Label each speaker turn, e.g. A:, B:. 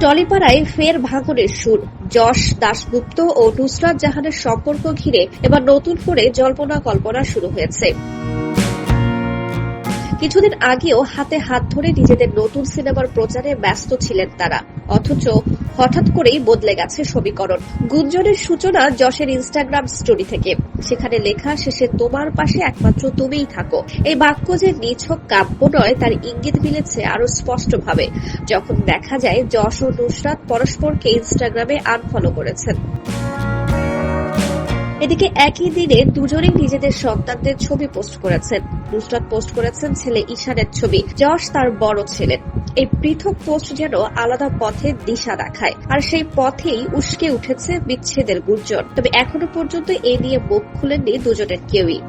A: টলিপাড়ায় ফের ভাঙনের সুর। যশ দাশগুপ্ত ও নুসরাত জাহানের সম্পর্ক ঘিরে এবার নতুন করে জল্পনা কল্পনা শুরু হয়েছে। কিছুদিন আগেও হাতে হাত ধরে নিজেদের নতুন সিনেমার প্রচারে ব্যস্ত ছিলেন তারা। অথচ হঠাৎ করেই বদলে গেছে সমীকরণ। গুঞ্জনের সূচনা যশের ইনস্টাগ্রাম স্টোরি থেকে। সেখানে লেখা, শেষে তোমার পাশে একমাত্র তুমিই থাকো। এই বাক্য যে নিছক কাব্য নয়, তার ইঙ্গিত মিলেছে আরও স্পষ্টভাবে। যখন দেখা যায়, যশ ও নুসরাত পরস্পরকে ইনস্টাগ্রামে আনফলো করেছেন। এদিকে একই দিনে দুজনেই নিজেদের সন্তানদের ছবি পোস্ট করেছেন। নুসরাত পোস্ট করেছেন ছেলে ঈশানের ছবি। যশ তার বড় ছেলের এই পৃথক পোস্ট যেন আলাদা পথে দিশা দেখায়, আর সেই পথেই উস্কে উঠেছে বিচ্ছেদের গুঞ্জন। তবে এখনও পর্যন্ত এ নিয়ে মুখ খুলেননি দুজনের কেউই।